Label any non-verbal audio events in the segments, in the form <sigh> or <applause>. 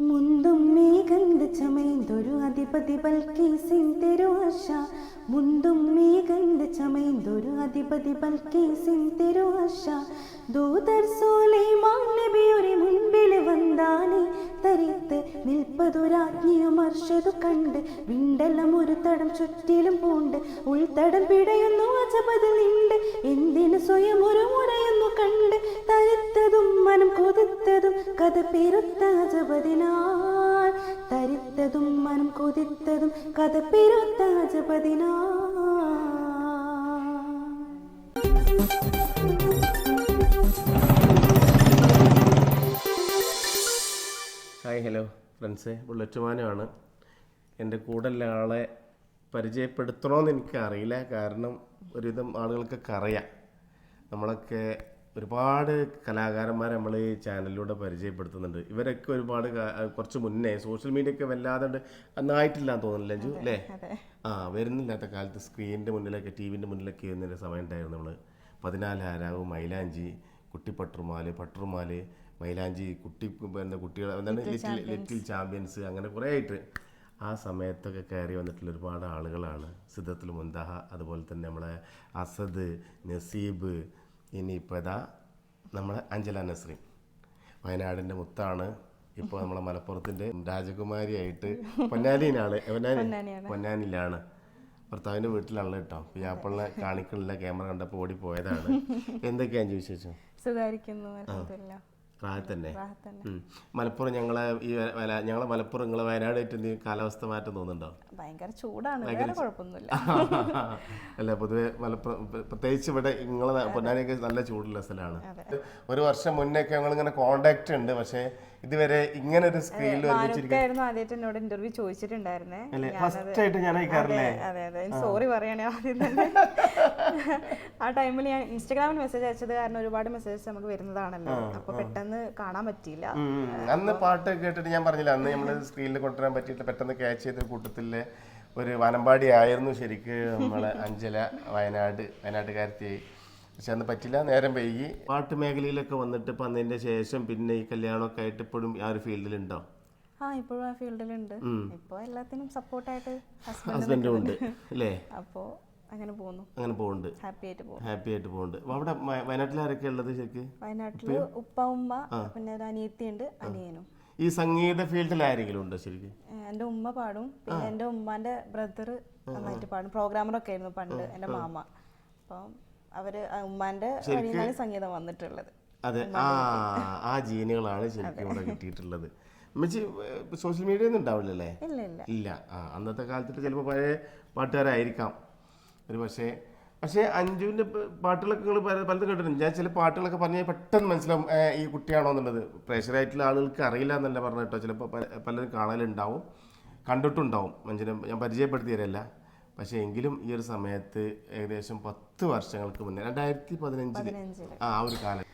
മുന്തും മേഘന്ത ചമൈന്തൊരു അധിപതി ബൽക്കീസിൻ തെരുവാശ. മുന്തും മേഘന്ത ചമൈന്തൊരു അധിപതി ബൽക്കീസിൻ തെരുവാശ. ദൂതർ സോലൈമാൻ നബിയുടെ മുൻപിൽ വന്താനെ തരിത്ത് കണ്ട്. വിണ്ടെല്ലാം ഒരു തടം ചുറ്റിലും പൂണ്ട്. ഉൾത്തടം പിടയുന്നു അജപതിൽ നിണ്ട്. എന്തിന് സ്വയം ഒരു മുറയുന്നു കണ്ട് തരുത്തതും മനം കൊതിത്തതും കഥ പെരുത്ത അജപതിനാൽ. തരിത്തതും മനം കൊതിത്തതും കഥ പെരുത്ത ഹായ് ഹലോ ഫ്രണ്ട്സേ. ബുള്ളറ്റ് മാനുമാണ് എന്റെ കൂടെയുള്ള ആളെ പരിചയപ്പെടുത്തണമെന്ന് എനിക്കറിയില്ല. കാരണം ഒരുവിധം ആളുകൾക്കൊക്കെ അറിയാം. നമ്മളൊക്കെ ഒരുപാട് കലാകാരന്മാരെ നമ്മൾ ഈ ചാനലിലൂടെ പരിചയപ്പെടുത്തുന്നുണ്ട്. ഇവരൊക്കെ ഒരുപാട് കുറച്ച് മുന്നേ സോഷ്യൽ മീഡിയ ഒക്കെ വല്ലാതെ നന്നായിട്ടില്ല എന്ന് തോന്നുന്നില്ല അഞ്ചു അല്ലേ? ആ വരുന്നില്ലാത്ത കാലത്ത് സ്ക്രീനിന്റെ മുന്നിലൊക്കെ ടി വിന്റെ മുന്നിലൊക്കെ ഇരുന്നൊരു സമയം ഉണ്ടായിരുന്നു നമ്മൾ പതിനാലാരാവ് മൈലാഞ്ചി കുട്ടിപ്പട്ടുറുമാൽ പട്ടുമാൽ മൈലാഞ്ചി കുട്ടി എന്താ കുട്ടികൾ എന്താണ് ലിറ്റിൽ ലിറ്റിൽ ചാമ്പ്യൻസ് അങ്ങനെ കുറേ ആയിട്ട് ആ സമയത്തൊക്കെ കയറി വന്നിട്ടുള്ള ഒരുപാട് ആളുകളാണ്. സിദ്ധത്തിൽ മുന്തഹ അതുപോലെ തന്നെ നമ്മളെ അസദ് നസീബ് ഇനിയിപ്പോൾ ഇതാ നമ്മളെ അഞ്ജല നസ്രീൻ. വയനാടിന്റെ മുത്താണ്. ഇപ്പോൾ നമ്മളെ മലപ്പുറത്തിന്റെ രാജകുമാരിയായിട്ട് പൊന്നാനിയിലാണ്. പൊന്നാനി പൊന്നാനിയിലാണ്. ഭർത്താവിന്റെ വീട്ടിലാണല്ലോ കേട്ടോ. പിയാപ്പിളിനെ കാണിക്കണില്ല. ക്യാമറ കണ്ടപ്പോൾ ഓടി പോയതാണ് <laughs> എന്തൊക്കെയാണ് ചോദിച്ചു സുഖായിരിക്കുന്നു പ്രായം തന്നെ മലപ്പുറം ഞങ്ങളെ ഈ വല- ഞങ്ങളെ മലപ്പുറം നിങ്ങളെ വയനാടായിട്ട് എന്തെങ്കിലും കാലാവസ്ഥ മാറ്റം തോന്നുന്നുണ്ടോ? ഭയങ്കര ചൂടാണ്. വേറെ കുഴപ്പമൊന്നുമില്ല. <laughs> അല്ല പൊതുവെ മലപ്പുറം പ്ര- പ്രത്യേകിച്ച് ഇവിടെ നിങ്ങളെ പൊന്നാനിയൊക്കെ നല്ല ചൂടുള്ള സ്ഥലമാണ്. ഒരു വർഷം മുന്നേ ഒക്കെ ഞങ്ങളിങ്ങനെ കോണ്ടാക്ട് ഉണ്ട്. പക്ഷേ ഇതുവരെ ഇങ്ങനെ ഒരു സ്ക്രീനിൽ മാനുക്കായിരുന്നു ആദ്യമായിട്ട് എന്നോട് ഇന്റർവ്യൂ ചോദിച്ചിട്ടുണ്ടായിരുന്നേ. ഫസ്റ്റ് ആയിട്ട് ഞാൻ അയക്കാറില്ലേ അതെ അതെ സോറി പറയണേ ആദ്യം തന്നെ. <laughs> <laughs> ആ ടൈമിൽ ഞാൻ ഇൻസ്റ്റാഗ്രാമിൽ മെസ്സേജ് അയച്ചത് കാരണം ഒരുപാട് മെസ്സേജസ് നമുക്ക് വരുന്നതാണല്ലോ. അപ്പൊ പെട്ടെന്ന് കാണാൻ പറ്റിയില്ല. അന്ന് പാട്ട് കേട്ടിട്ട് ഞാൻ പറഞ്ഞില്ല അന്ന് നമ്മൾ സ്ക്രീനിൽ കൊണ്ടുവരാൻ പറ്റിയിട്ട് പെട്ടെന്ന് ക്യാച്ച് ചെയ്ത കൂട്ടത്തിലെ ഒരു വനമ്പാടി ആയിരുന്നു ശരിക്ക് നമ്മളെ അഞ്ചല വയനാട് വയനാട്ടുകാരത്തിയായി പക്ഷെ അന്ന് പറ്റില്ല നേരം വൈകി. പാട്ട് മേഖലയിലൊക്കെ വന്നിട്ട് ഇപ്പം അതിന്റെ ശേഷം പിന്നെ ഈ കല്യാണമൊക്കെ ആയിട്ട് ഇപ്പോഴും ആ ഒരു ഫീൽഡിലുണ്ടോ? ആ ഇപ്പോഴും ആ ഫീൽഡിലുണ്ട്. ഇപ്പൊ എല്ലാത്തിനും സപ്പോർട്ടായിട്ട് ഹസ്ബൻഡ് ഹസ്ബൻഡും ഉണ്ട് അല്ലേ? അപ്പോ അങ്ങനെ പോകുന്നു. അങ്ങനെ പോകുന്നുണ്ട്. ഹാപ്പി ആയിട്ട് പോകുന്നു. ഹാപ്പി ആയിട്ട് പോകുന്നുണ്ട്. അവിടെ വയ- വയനാട്ടിൽ ആരൊക്കെ ഉള്ളത് ശരിക്ക്? വയനാട്ടിൽ ഉപ്പ ഉമ്മ പിന്നെ ഒരു അനിയത്തിയുണ്ട് അനിയനും. ഈ സംഗീത ഫീൽഡിൽ ആരെങ്കിലും ഉണ്ടോ ശരിക്കും? എന്റെ ഉമ്മ പാടും. പിന്നെ എന്റെ ഉമ്മാന്റെ ബ്രദർ നന്നായിട്ട് പാടും. പ്രോഗ്രാമറൊക്കെ ആയിരുന്നു പണ്ട് എന്റെ മാമ. അപ്പം അവർ ഉമ്മാന്റെ വഴിയിലാണ് സംഗീതം വന്നിട്ടുള്ളത്. അതെ. ആ ആ ജീനുകളാണ് <laughs> ശരിക്കും ഇവിടെ കിട്ടിയിട്ടുള്ളത്. ഉമ്മച്ചി സോഷ്യൽ മീഡിയ ഒന്നും ഉണ്ടാവില്ലല്ലേ? ഇല്ല ആ അന്നത്തെ കാലത്ത് ചിലപ്പോൾ പഴയ പാട്ടുകാരായിരിക്കാം. ഒരു പക്ഷേ പക്ഷേ അഞ്ജുവിന്റെ പാട്ടുകളൊക്കെ നിങ്ങൾ പലതും കേട്ടിട്ടുണ്ട്. ഞാൻ ചില പാട്ടുകളൊക്കെ പറഞ്ഞാൽ പെട്ടെന്ന് മനസ്സിലാവും ഈ കുട്ടിയാണോ എന്നുള്ളത്. പ്രേഷറായിട്ടുള്ള ആളുകൾക്ക് അറിയില്ല എന്നല്ല പറഞ്ഞു കേട്ടോ. ചിലപ്പോൾ പല- പലരും കാണലുണ്ടാവും കണ്ടിട്ടുണ്ടാവും. മനുഷ്യനെ ഞാൻ പരിചയപ്പെടുത്തി തരല്ല. പക്ഷേ എങ്കിലും ഈ ഒരു സമയത്ത് ഏകദേശം പത്ത് വർഷങ്ങൾക്ക് മുന്നേ രണ്ടായിരത്തി പതിനഞ്ചിൽ പതിനഞ്ചിൽ. ആ ഒരു കാലം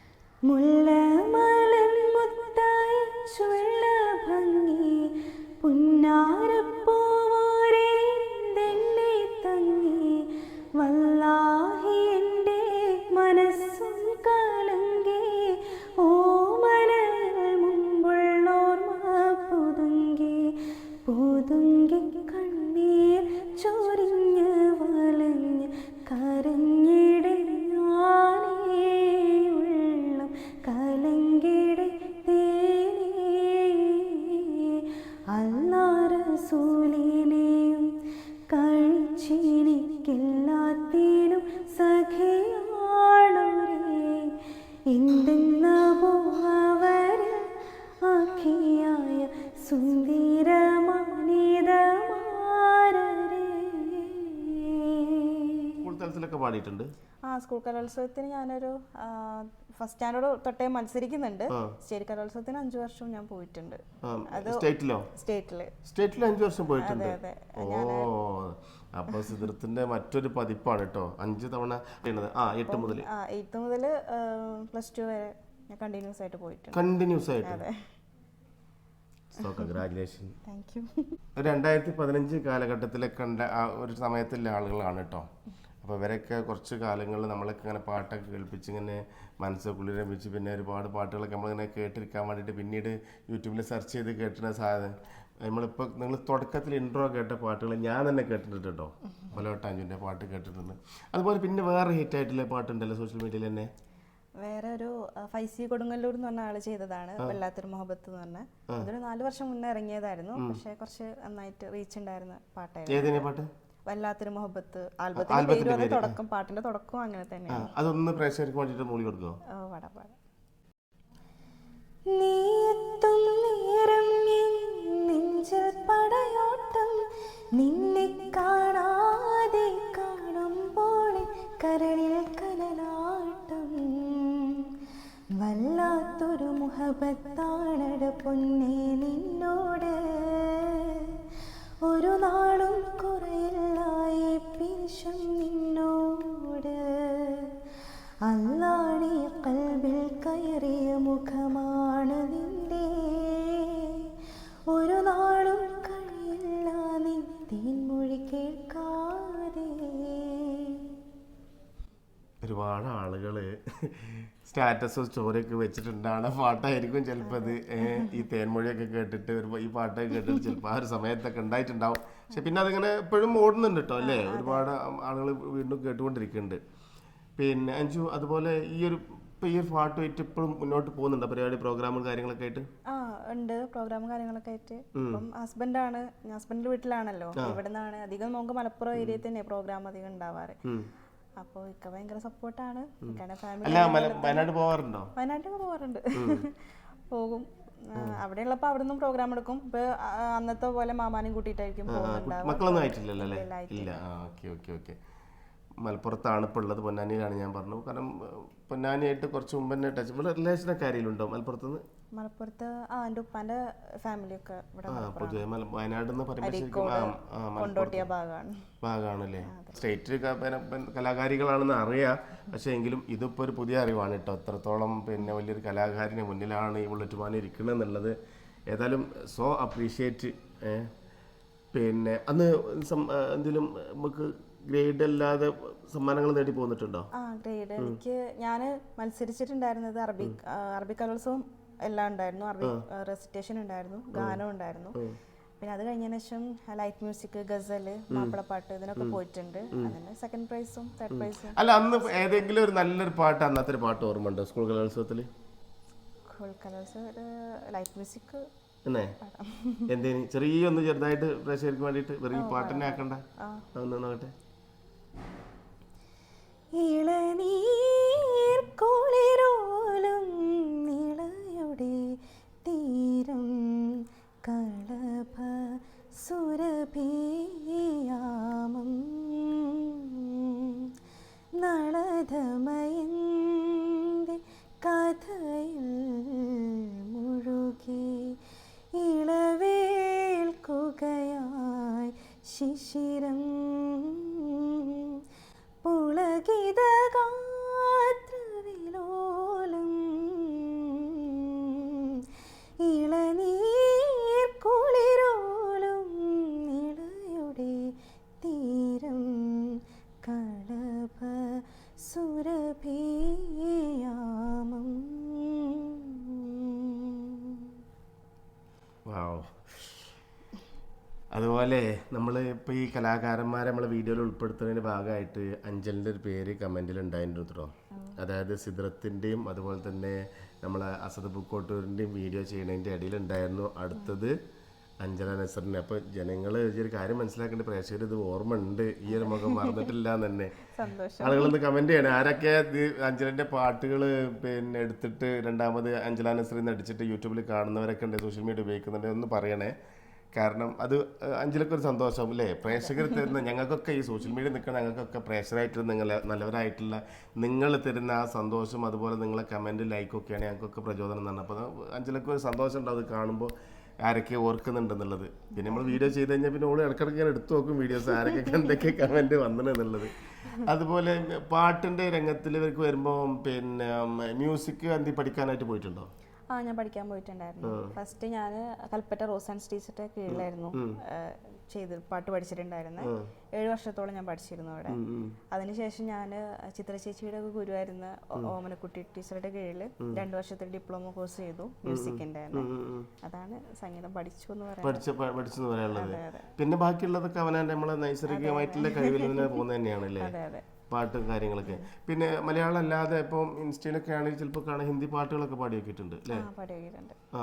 തലത്തിലൊക്കെ പാടിയിട്ടുണ്ട്? ആ സ്കൂൾ കലോത്സവത്തിന് ഞാനൊരു ഫസ്റ്റ് സ്റ്റാൻഡേർഡ് തൊട്ടേ മത്സരിക്കുന്നുണ്ട്. സ്റ്റേറ്റ് കലോത്സവത്തിന് അഞ്ചു വർഷം ഞാൻ പോയിട്ടുണ്ട്. സ്റ്റേറ്റിലോ? സ്റ്റേറ്റിൽ. സ്റ്റേറ്റിൽ അഞ്ചു വർഷം പോയിട്ടുണ്ട്. അതെ. ഓ അപ്പൊ സിദ്രത്തിന്റെ മറ്റൊരു പതിപ്പാണ് കേട്ടോ അഞ്ച് തവണ ആ എട്ട് മുതൽ ആ എയ്ത്ത് മുതൽ പ്ലസ് ടു വരെ ഞാൻ കണ്ടിന്യൂസ് ആയിട്ട് പോയിട്ടുണ്ട്. കണ്ടിന്യൂസ് ആയിട്ട്. സോ കൺഗ്രാറ്റുലേഷൻ താങ്ക് യു രണ്ടായിരത്തി പതിനഞ്ച് കാലഘട്ടത്തിലെ കണ്ട ആ ഒരു സമയത്തുള്ള ആളുകളാണ് കേട്ടോ അപ്പോൾ ഇവരൊക്കെ കുറച്ച് കാലങ്ങളിൽ നമ്മളൊക്കെ ഇങ്ങനെ പാട്ടൊക്കെ കേൾപ്പിച്ച് ഇങ്ങനെ മനസ്സ് കുളിരമിച്ച് പിന്നെ ഒരുപാട് പാട്ടുകളൊക്കെ നമ്മളിങ്ങനെ കേട്ടിരിക്കാൻ വേണ്ടിയിട്ട് പിന്നീട് യൂട്യൂബിൽ സെർച്ച് ചെയ്ത് കേട്ടിരുന്ന സാധനം. നമ്മളിപ്പോൾ നിങ്ങൾ തുടക്കത്തിൽ ഇൻട്രോ കേട്ട പാട്ടുകൾ ഞാൻ തന്നെ കേട്ടിട്ടുണ്ട് കേട്ടോ ബലോട്ടാഞ്ചുന്റെ പാട്ട് കേട്ടിട്ടുണ്ട്. അതുപോലെ പിന്നെ വേറെ ഹിറ്റ് ആയിട്ടുള്ള പാട്ടുണ്ടല്ലോ സോഷ്യൽ മീഡിയയിൽ തന്നെ? വേറെ ഒരു ഫൈസി കൊടുങ്ങല്ലൂർ എന്ന് പറഞ്ഞ ആൾ ചെയ്തതാണ്. വല്ലാത്തൊരു മുഹബത്ത് എന്ന് പറഞ്ഞ. അതൊരു നാല് വർഷം മുന്നേ ഇറങ്ങിയതായിരുന്നു. പക്ഷെ കുറച്ച് നന്നായിട്ട് റീച്ച് ഉണ്ടായിരുന്ന പാട്ടായിരുന്നു. പാട്ട്? വല്ലാത്തൊരു മുഹബത്ത്. ആൽബത്തിന്റെ തുടക്കം പാട്ടിന്റെ തുടക്കവും അങ്ങനെ ആ, തന്നെയാണ് അതൊന്ന് പ്രേക്ഷകർക്ക് വേണ്ടിട്ട് മൂളി കൊടുക്കോ നീയെത്തും നേരം എൻ നെഞ്ചിൽ പടയോട്ടം. നിന്നെ കാണാതെ കാണുമ്പോൾ കരളിൽ കനലാട്ടം. വല്ലാത്തൊരു മുഹബത്താണട പൊന്നേ നിന്നോട്. ഒരു നാളും സ്റ്റാറ്റസ് സ്റ്റോറിയൊക്കെ വെച്ചിട്ടുണ്ടാണ് പാട്ടായിരിക്കും ചിലപ്പോൾ അത്. ഈ തേൻമൊഴിയൊക്കെ കേട്ടിട്ട് ഒരു ഈ പാട്ടൊക്കെ കേട്ടിട്ട് ചിലപ്പോൾ ആ ഒരു സമയത്തൊക്കെ ഉണ്ടായിട്ടുണ്ടാവും. പക്ഷെ പിന്നെ അതിങ്ങനെ എപ്പോഴും ഓടുന്നുണ്ട് കേട്ടോ അല്ലേ? ഒരുപാട് ആളുകൾ വീണ്ടും കേട്ടുകൊണ്ടിരിക്കുന്നുണ്ട്. പിന്നെ അഞ്ചു അതുപോലെ ഈ ഒരു ഇപ്പം ഈ ഒരു പാട്ടുമായിട്ട് ഇപ്പോഴും മുന്നോട്ട് പോകുന്നുണ്ടോ? പരിപാടി പ്രോഗ്രാമും കാര്യങ്ങളൊക്കെ ആയിട്ട്? ആ ഉണ്ട്. പ്രോഗ്രാമും കാര്യങ്ങളൊക്കെ ആയിട്ട്. ഇപ്പം ഹസ്ബൻഡാണ്. ഹസ്ബൻഡിന്റെ വീട്ടിലാണല്ലോ. ഇവിടെ നിന്നാണ് അധികം നമുക്ക് മലപ്പുറം ഏരിയയിൽ തന്നെ പ്രോഗ്രാം അധികം ഉണ്ടാവാറ്. അപ്പോൾ ഇക്ക ഭയങ്കര സപ്പോർട്ടാണ്. അല്ല വയനാട് പോവാറുണ്ടോ? വയനാട്ടിൽ പോവാറുണ്ട്. <laughs> പോകും. അവിടെ ഉള്ളപ്പോൾ അവിടെ നിന്നും പ്രോഗ്രാം എടുക്കും. ഇപ്പൊ അന്നത്തെ പോലെ മാമാനും കൂട്ടിയിട്ടായിരിക്കും പോകുന്നുണ്ടാവും മക്കളൊന്നും ആയിട്ടില്ലല്ലോ ഇല്ല. ആ ഓക്കെ ഓക്കെ ഓക്കെ. മലപ്പുറത്താണ് ഇപ്പോൾ ഉള്ളത് പൊന്നാനിയിലാണ് ഞാൻ പറഞ്ഞു. കാരണം പൊന്നാനിയായിട്ട് കുറച്ച് മുമ്പ് തന്നെ ടച്ച് ഇവിടെ റിലേഷനൊക്കെ ആരെയിലുണ്ടോ മലപ്പുറത്ത് നിന്ന് മലപ്പുറത്ത് ആ എന്റെ ഉപ്പാന്റെ ഫാമിലി ഒക്കെ ഇവിടെ പൊതുവെ വയനാട് എന്ന് പറയുമ്പോൾ ഭാഗമാണല്ലേ സ്റ്റേറ്റ് കലാകാരികളാണെന്ന് അറിയാം. പക്ഷേ എങ്കിലും ഇതിപ്പോൾ ഒരു പുതിയ അറിവാണ് കേട്ടോ. എത്രത്തോളം പിന്നെ വലിയൊരു കലാകാരന് മുന്നിലാണ് ഈ ബുള്ളറ്റ് മാൻ ഇരിക്കുന്നത് എന്നുള്ളത് ഏതായാലും സോ അപ്രീഷിയേറ്റ് പിന്നെ അന്ന് എന്തെങ്കിലും നമുക്ക് ഗ്രേഡ് അല്ലാതെ സമ്മാനങ്ങൾ നേടി പോന്നിട്ടുണ്ടോ? ആ ഗ്രേഡ് എനിക്ക് ഞാൻ മത്സരിച്ചിട്ടുണ്ടായിരുന്നത് അറബി അറബി കലോത്സവം എല്ലാം ഉണ്ടായിരുന്നു. അറബി റെസിറ്റേഷൻ ഉണ്ടായിരുന്നു. ഗാനം ഉണ്ടായിരുന്നു. പിന്നെ അത് കഴിഞ്ഞതിന് ശേഷം ലൈറ്റ് മ്യൂസിക് ഗസൽ മാപ്പിളപ്പാട്ട് ഇതിനൊക്കെ പോയിട്ടുണ്ട്. അങ്ങനെ സെക്കൻഡ് പ്രൈസും തേർഡ് പ്രൈസും അല്ല അന്ന് ഏതെങ്കിലും ഒരു നല്ലൊരു പാട്ട് അന്നത്തെ ഒരു പാട്ട് ഓർമ്മയുണ്ടോ സ്കൂൾ കലോത്സവത്തിൽ സ്കൂൾ കലോത്സവം ലൈറ്റ് മ്യൂസിക് എന്നേ എന്തേനി? ചെറിയൊന്ന് ചെറുതായിട്ട് പ്രേക്ഷകർക്ക് വേണ്ടിയിട്ട് വെറുതെ പാട്ടിനെ ആക്കണ്ട. ഒന്ന് നോക്കട്ടെ ഇളവേൽക്കുകയായി ശിശിരം. അതുപോലെ നമ്മൾ ഇപ്പോൾ ഈ കലാകാരന്മാരെ നമ്മളെ വീഡിയോയിൽ ഉൾപ്പെടുത്തുന്നതിന്റെ ഭാഗമായിട്ട് അഞ്ചലിന്റെ ഒരു പേര് കമന്റിൽ ഉണ്ടായിരുന്നു അതായത് സിദ്രത്തിന്റെയും അതുപോലെ തന്നെ നമ്മളെ അസദ് ബുക്കോട്ടൂരിന്റെയും വീഡിയോ ചെയ്യുന്നതിന്റെ ഇടയിലുണ്ടായിരുന്നു അടുത്തത് അഞ്ചല നസറിനെ. അപ്പൊ ജനങ്ങൾ ഈ ഒരു കാര്യം മനസ്സിലാക്കേണ്ട പ്രേക്ഷകർ ഇത് ഓർമ്മ ഉണ്ട് ഈ ഒരു മുഖം മറന്നിട്ടില്ല തന്നെ. ആളുകളൊന്ന് കമന്റ് ചെയ്യണം. ആരൊക്കെ അഞ്ജലന്റെ അഞ്ജലിന്റെ പാട്ടുകൾ പിന്നെ എടുത്തിട്ട് രണ്ടാമത് അഞ്ജല നസറിന്ന് അടിച്ചിട്ട് യൂട്യൂബിൽ കാണുന്നവരൊക്കെ ഉണ്ട് സോഷ്യൽ മീഡിയ ഉപയോഗിക്കുന്നുണ്ട് ഒന്ന് പറയണേ. കാരണം അത് അഞ്ചലൊക്കെ ഒരു സന്തോഷം അല്ലേ? പ്രേക്ഷകർ തരുന്ന ഞങ്ങൾക്കൊക്കെ ഈ സോഷ്യൽ മീഡിയ നിൽക്കുന്ന ഞങ്ങൾക്കൊക്കെ പ്രേക്ഷകരായിട്ടുള്ള നിങ്ങൾ നല്ലവരായിട്ടുള്ള നിങ്ങൾ തരുന്ന ആ സന്തോഷം അതുപോലെ നിങ്ങളെ കമന്റ് ലൈക്കൊക്കെയാണ് ഞങ്ങൾക്കൊക്കെ പ്രചോദനം തന്നെ അപ്പോൾ അഞ്ചലൊക്കെ ഒരു സന്തോഷം ഉണ്ടാവും അത് കാണുമ്പോൾ ആരൊക്കെ ഓർക്കുന്നുണ്ടെന്നുള്ളത്. പിന്നെ നമ്മൾ വീഡിയോ ചെയ്ത് കഴിഞ്ഞാൽ പിന്നെ ഓൾ ഇടയ്ക്കിടയ്ക്ക് ഞാൻ എടുത്തു നോക്കും വീഡിയോസ് ആരൊക്കെ എന്തൊക്കെ കമന്റ് വന്നെന്നുള്ളത് അതുപോലെ പാട്ടിന്റെ രംഗത്തിൽ ഇവർക്ക് വരുമ്പോൾ പിന്നെ മ്യൂസിക് എന്തി പഠിക്കാനായിട്ട് പോയിട്ടുണ്ടോ? ആ ഞാൻ പഠിക്കാൻ പോയിട്ടുണ്ടായിരുന്നു. ഫസ്റ്റ് ഞാൻ കൽപ്പറ്റ റോസ് ആൻഡ് സ്റ്റീസിന്റെ കീഴിലായിരുന്നു ചെയ്ത് പാട്ട് പഠിച്ചിട്ടുണ്ടായിരുന്നത് ഏഴ് വർഷത്തോളം ഞാൻ പഠിച്ചിരുന്നു അവിടെ. അതിനുശേഷം ഞാൻ ചിത്രചേച്ചിയുടെ ഒക്കെ ഗുരുവായിരുന്ന ഓമനക്കുട്ടി ടീച്ചറുടെ കീഴിൽ രണ്ടു വർഷത്തെ ഡിപ്ലോമ കോഴ്സ് ചെയ്തു. മ്യൂസിക്കിന്റെ അതാണ് സംഗീതം പഠിച്ചു എന്ന് പറയുന്നത് പഠിച്ചു പറയാനുള്ളത്. പിന്നെ ബാക്കിയുള്ളതൊക്കെ അവനെ നമ്മളെ നൈസർഗികമായിട്ടുള്ള കഴിവിൽ നിന്ന് പോകുന്നത് തന്നെയാണ് അല്ലേ പാട്ടും കാര്യങ്ങളൊക്കെ. പിന്നെ മലയാളം അല്ലാതെ ഇപ്പം ഇൻസ്റ്റയിലൊക്കെ ആണെങ്കിൽ ചിലപ്പോൾ കാണാൻ ഹിന്ദി പാട്ടുകളൊക്കെ പാടി വെക്കിയിട്ടുണ്ട് അല്ലേ? ആ.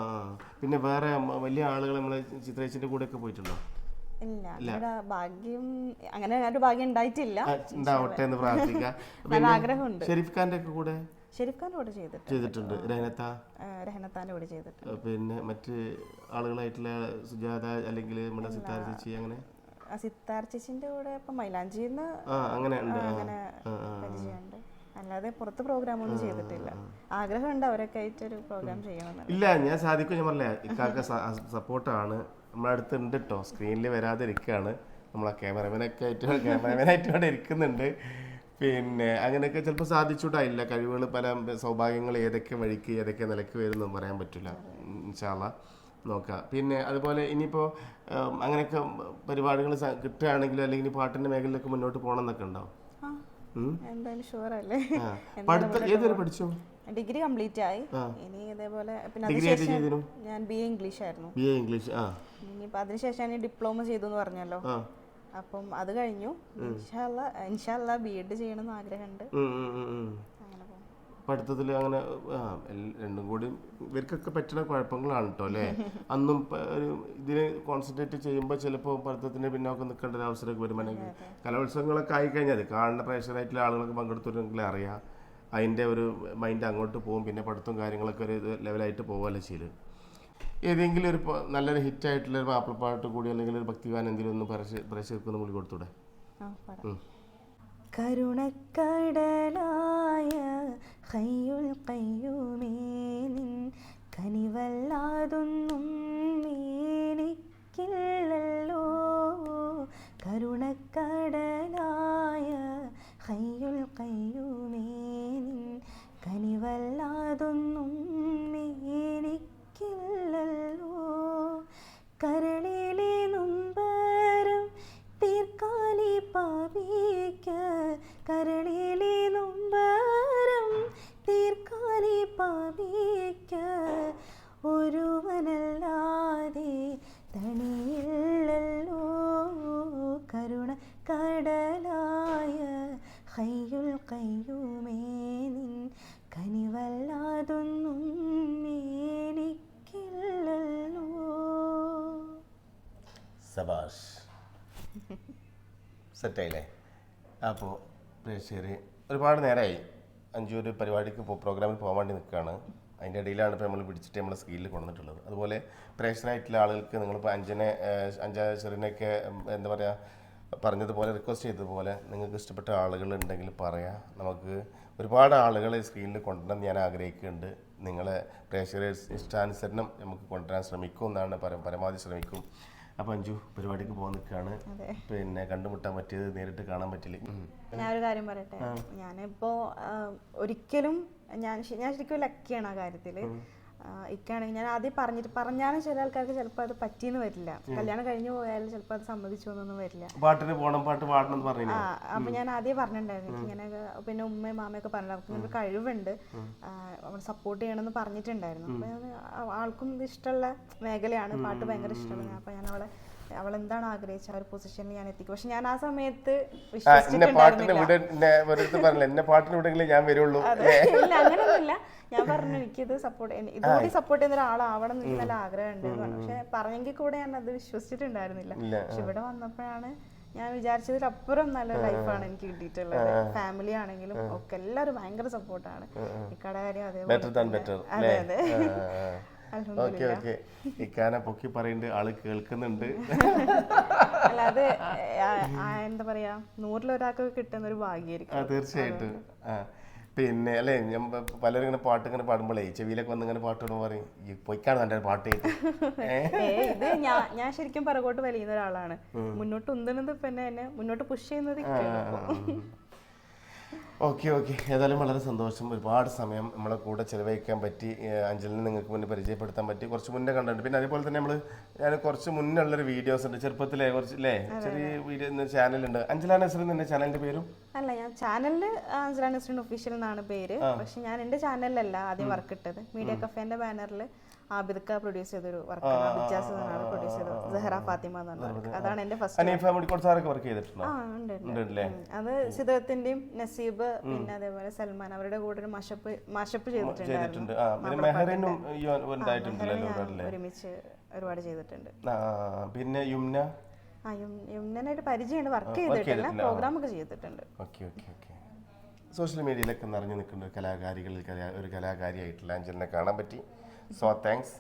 പിന്നെ വേറെ വലിയ ആളുകൾ നമ്മളെ ചിത്രേച്ചിന്റെ കൂടെയൊക്കെ പോയിട്ടുണ്ടോ? ഇല്ല ഭാഗ്യം അങ്ങനെ ഒരു ഭാഗ്യം ഉണ്ടായിട്ടില്ല. ആ, ഉണ്ടാവട്ടെ എന്ന് പ്രാർത്ഥിക്കാം. <laughs> നല്ല ആഗ്രഹമുണ്ട്. ഷെരീഫ് ഒക്കെ കൂടെ? ഷെരീഫ് കൂടെ ചെയ്തിട്ടുണ്ട്. ചെയ്തിട്ടുണ്ട്. രഹനത്ത? കൂടെ ചെയ്തിട്ടുണ്ട്. പിന്നെ മറ്റ് ആളുകളായിട്ടുള്ള സുജാത അല്ലെങ്കിൽ നമ്മുടെ സിത്താര ചേച്ചി അങ്ങനെ? സിത്താർ ചേച്ചിന്റെ കൂടെ ഇപ്പൊ മൈലാഞ്ചിന്ന് ആ അങ്ങനെ അങ്ങനെ. പരിചയമുണ്ട്. അല്ലാതെ പുറത്ത് പ്രോഗ്രാം ഒന്നും ചെയ്തിട്ടില്ല. ആഗ്രഹമുണ്ട് അവരൊക്കെ ആയിട്ട് ഒരു പ്രോഗ്രാം ചെയ്യണമെന്ന് ഇല്ല ഞാൻ സാധിക്കും ഞാൻ പറഞ്ഞില്ല ഇക്കാക്ക സപ്പോർട്ടാണ് ഉണ്ട് കേട്ടോ സ്ക്രീനിൽ വരാതിരിക്കുകയാണ് നമ്മളെ ക്യാമറമാനൊക്കെ ആയിട്ട് ക്യാമറമാനായിട്ട് അവിടെ ഇരിക്കുന്നുണ്ട്. പിന്നെ അങ്ങനെയൊക്കെ ചിലപ്പോൾ സാധിച്ചുകൂടായില്ല കഴിവുകൾ പല സൗഭാഗ്യങ്ങൾ ഏതൊക്കെ വഴിക്ക് ഏതൊക്കെ നിലയ്ക്ക് വരുമെന്നും പറയാൻ പറ്റില്ല. ഇൻഷാല്ല നോക്കുക പിന്നെ അതുപോലെ ഇനിയിപ്പോൾ അങ്ങനെയൊക്കെ പരിപാടികൾ കിട്ടുകയാണെങ്കിലും അല്ലെങ്കിൽ പാട്ടിന്റെ മേഖലയിലൊക്കെ മുന്നോട്ട് പോകണം എന്നൊക്കെ ഉണ്ടോ? ആ ഉം? എന്തായാലും ഷുവർ അല്ലേ. പഠിത്തം ഏതുവരെ പഠിച്ചു? ഡിഗ്രി കംപ്ലീറ്റ് ആയി. ഇനി ഇതേപോലെ പിന്നെ അതിനുശേഷം ഞാൻ ബി എ ഇംഗ്ലീഷ് ആയിരുന്നു. ബി എ ഇംഗ്ലീഷ് ആ. ഇനിയിപ്പോൾ അതിനുശേഷം ഞാൻ ഡിപ്ലോമ ചെയ്തു എന്ന് പറഞ്ഞല്ലോ അപ്പം അത് കഴിഞ്ഞു. ഇൻഷാല്ല ഇൻഷാല്ല ബി എഡ് ചെയ്യണമെന്ന് ആഗ്രഹമുണ്ട് പഠിത്തത്തിൽ അങ്ങനെ ആ രണ്ടും കൂടി ഇവർക്കൊക്കെ പറ്റുന്ന കുഴപ്പങ്ങളാണ് കേട്ടോ അല്ലേ? <laughs> അന്നും ഇതിന് കോൺസെൻട്രേറ്റ് ചെയ്യുമ്പോൾ ചിലപ്പോൾ പഠിത്തത്തിന് പിന്നോക്കം നിൽക്കേണ്ട ഒരു അവസരമൊക്കെ വരുമാണെങ്കിൽ കലോത്സവങ്ങളൊക്കെ ആയിക്കഴിഞ്ഞാൽ കാണുന്ന പ്രേക്ഷകരായിട്ടുള്ള ആളുകളൊക്കെ പങ്കെടുത്തിട്ടുണ്ടെങ്കിൽ അറിയാം. അതിന്റെ ഒരു മൈൻഡ് അങ്ങോട്ട് പോകും. പിന്നെ പഠിത്തവും കാര്യങ്ങളൊക്കെ ഒരു ലെവലായിട്ട് പോകുമല്ലോ ചെയ്യൽ. ഏതെങ്കിലും ഒരു നല്ലൊരു ഹിറ്റായിട്ടുള്ള ഒരു മാപ്പിളപ്പാട്ട് കൂടി അല്ലെങ്കിൽ ഒരു ഭക്തിഗാനം എന്തെങ്കിലും ഒന്ന് പ്രേക്ഷ- പ്രേക്ഷകർക്ക് ഒന്ന് കൂടി കൊടുത്തൂടെ. കരുണക്കടലായ ഹയ്യുൽ കയ്യുമേനിൻ കനിവല്ലാതൊന്നും എനിക്കില്ലല്ലോ കരുണക്കടലായ ഹയ്യുൽ കയ്യൂമേ സബാഷ് സെറ്റായില്ലേ? അപ്പോൾ പ്രേക്ഷകർ ഒരുപാട് നേരമായി അഞ്ചു ഒരു പരിപാടിക്ക് പ്രോഗ്രാമിൽ പോകാൻ വേണ്ടി നിൽക്കുകയാണ്. അതിന്റെ ഇടയിലാണ് ഇപ്പോൾ നമ്മൾ പിടിച്ചിട്ട് നമ്മൾ സ്കീലിൽ കൊണ്ടുവന്നിട്ടുള്ളത്. അതുപോലെ പ്രേക്ഷകരായിട്ടുള്ള ആളുകൾക്ക് നിങ്ങളിപ്പോൾ അഞ്ചനെ അഞ്ചാ ചെറിനൊക്കെ എന്താ പറയുക പറഞ്ഞതുപോലെ റിക്വസ്റ്റ് ചെയ്തതുപോലെ നിങ്ങൾക്ക് ഇഷ്ടപ്പെട്ട ആളുകൾ ഉണ്ടെങ്കിൽ പറയാം. നമുക്ക് ഒരുപാട് ആളുകളെ സ്ക്രീനിൽ കൊണ്ടുവരാൻ ഞാൻ ആഗ്രഹിക്കുന്നുണ്ട്. നിങ്ങളെ പ്രേക്ഷകരെ ഇഷ്ടാനുസരണം നമുക്ക് കൊണ്ടുവരാൻ ശ്രമിക്കും എന്നാണ് പര- പരമാവധി ശ്രമിക്കും. അപ്പം അഞ്ചു പരിപാടിക്ക് പോകാൻ നിൽക്കുകയാണ്. പിന്നെ കണ്ടുമുട്ടാൻ പറ്റിയത് നേരിട്ട് കാണാൻ പറ്റില്ല. ഞാൻ ഒരു കാര്യം പറയട്ടെ? ഞാനിപ്പോ ഒരിക്കലും ഞാൻ ഞാൻ ശരിക്കും ലക്കിയാണ് ആ കാര്യത്തിൽ. ഇക്കാണെങ്കിൽ ഞാൻ ആദ്യം പറഞ്ഞിട്ട് പറഞ്ഞാലും ചില ആൾക്കാർക്ക് ചിലപ്പോൾ അത് പറ്റിയെന്ന് വരില്ല. കല്യാണം കഴിഞ്ഞു പോയാലും ചിലപ്പോൾ അത് സമ്മതിച്ചു എന്നൊന്നും വരില്ല. പാട്ടിന് പോകണം പാട്ട് പാടണം പറഞ്ഞു ആ അപ്പൊ ഞാൻ ആദ്യം പറഞ്ഞിട്ടുണ്ടായിരുന്നു. എനിക്ക് ഇങ്ങനെ പിന്നെ ഉമ്മയും മാമയൊക്കെ പറഞ്ഞു അവർക്ക് ഇങ്ങനെ കഴിവുണ്ട്. നമ്മൾ സപ്പോർട്ട് ചെയ്യണമെന്ന് പറഞ്ഞിട്ടുണ്ടായിരുന്നു. അപ്പൊ ആൾക്കും ഇഷ്ടമുള്ള മേഖലയാണ്. പാട്ട് ഭയങ്കര ഇഷ്ടമാണ് അപ്പൊ ഞാൻ അവളെ അവൾ എന്താണ് ആഗ്രഹിച്ച ആ ഒരു പൊസിഷനിൽ ഞാൻ എത്തിക്കും. പക്ഷെ ഞാൻ ആ സമയത്ത് ആ എന്നെ പാട്ടിന് വിട എന്നെ പറഞ്ഞില്ല. എന്നെ പാട്ടിന് വിടെങ്കിലേ ഞാൻ വരുള്ളൂ. അതെ. ഇല്ല അങ്ങനെയൊന്നുമില്ല. ഞാൻ പറഞ്ഞു എനിക്കിത് സപ്പോർട്ട് ഇതുകൂടി സപ്പോർട്ട് ചെയ്യുന്ന ഒരാളാവണം എന്ന് എനിക്ക് നല്ല ആഗ്രഹമുണ്ട് എന്ന് പറഞ്ഞു. പക്ഷെ പറഞ്ഞെങ്കിൽ കൂടെ ഞാൻ അത് വിശ്വസിച്ചിട്ടുണ്ടായിരുന്നില്ല. ഇല്ല, പക്ഷെ ഇവിടെ വന്നപ്പോഴാണ് ഞാൻ വിചാരിച്ചതിലപ്പുറം നല്ല ലൈഫാണ് എനിക്ക് കിട്ടിയിട്ടുള്ളത്. ഫാമിലി ആണെങ്കിലും ഒക്കെ എല്ലാവരും ഭയങ്കര സപ്പോർട്ടാണ് ഈ കാര്യം അതേപോലെ ബെറ്റർ ദാൻ ബെറ്റർ അതെ അതെ. Okay okay. ഇക്കാനെ പൊക്കി പറയുന്നുണ്ട് ആൾ കേൾക്കുന്നുണ്ട്. അല്ലാതെ ആ, ആ, എന്താ പറയാ നൂറിലൊരാൾക്ക് കിട്ടുന്ന ഒരു ഭാഗ്യമായിരിക്കും ആ തീർച്ചയായിട്ടും. ആ പിന്നെ അല്ലേ ഞാൻ പലരും ഇങ്ങനെ പാട്ട് ഇങ്ങനെ പാടുമ്പോഴേ ചെവിയിലൊക്കെ വന്ന് ഇങ്ങനെ പാട്ട് ഇടുമ്പോൾ പറയും ഈ പൊയ്ക്കാണ് എന്റെ പാട്ട് <laughs> ഇത് ഞാൻ ഞാൻ ശരിക്കും പിറകോട്ട് വലിയുന്ന ഒരാളാണ്. മുന്നോട്ട് ഉന്തുന്നത് പിന്നെ എന്നെ മുന്നോട്ട് പുഷ് ചെയ്യുന്നത്. Okay okay. ഏതായാലും വളരെ സന്തോഷം. ഒരുപാട് സമയം നമ്മളെ കൂടെ ചിലവഴിക്കാൻ പറ്റി. അഞ്ജലിനെ നിങ്ങൾക്ക് മുന്നേ പരിചയപ്പെടുത്താൻ പറ്റി. കുറച്ച് മുന്നേ കണ്ടിട്ടുണ്ട്. പിന്നെ അതേപോലെ തന്നെ നമ്മൾ ഞാൻ കുറച്ച് മുന്നേ ഉള്ളൊരു വീഡിയോസ് ഉണ്ട്. ചെറുപ്പത്തിലെ കുറച്ച് അല്ലേ ചെറിയ വീഡിയോ ചാനലുണ്ട് അഞ്ജല നസറിൻ എന്ന ചാനലിന്റെ പേരും? അല്ല ഞാൻ ചാനലിൽ അഞ്ജല നസ്രീൻ ഒഫീഷ്യൽ എന്നാണ് പേര്. പക്ഷെ ഞാൻ എന്റെ ചാനലിലല്ല ആദ്യം വർക്ക് ഇട്ടത്. മീഡിയ കഫേന്റെ ബാനറിൽ ആബിദ്ക്ക പ്രൊഡ്യൂസ് ചെയ്തൊരു വർക്കാണ് അബിജാസ് എന്നാണ് പ്രൊഡ്യൂസ് ചെയ്തത്. സെഹറ ഫാത്തിമ എന്ന് പറഞ്ഞ. അതാണ് എന്റെ ഫസ്റ്റ് ആ ഉണ്ട് ഉണ്ട്. അത് സിദ്ധാർത്ഥിന്റെയും നസീബ് പിന്നെ അതേപോലെ സൽമാൻ അവരുടെ കൂടെ ഒരു മഷപ്പ് മാഷപ്പ് ചെയ്തിട്ടുണ്ട്. ഒരുമിച്ച് ഒരുപാട് ചെയ്തിട്ടുണ്ട്. പിന്നെ യുംന? ആ യും- യുമ്നനായിട്ട് പരിചയമുണ്ട്. വർക്ക് ചെയ്തിട്ടില്ല. പ്രോഗ്രാം ഒക്കെ ചെയ്തിട്ടുണ്ട്. Okay okay okay. സോഷ്യൽ മീഡിയയിലൊക്കെ നിറഞ്ഞു നിൽക്കുന്ന ഒരു കലാകാരികളിൽ ഒരു കലാകാരിയായിട്ടുള്ള അഞ്ജലിനെ കാണാൻ പറ്റി. So thanks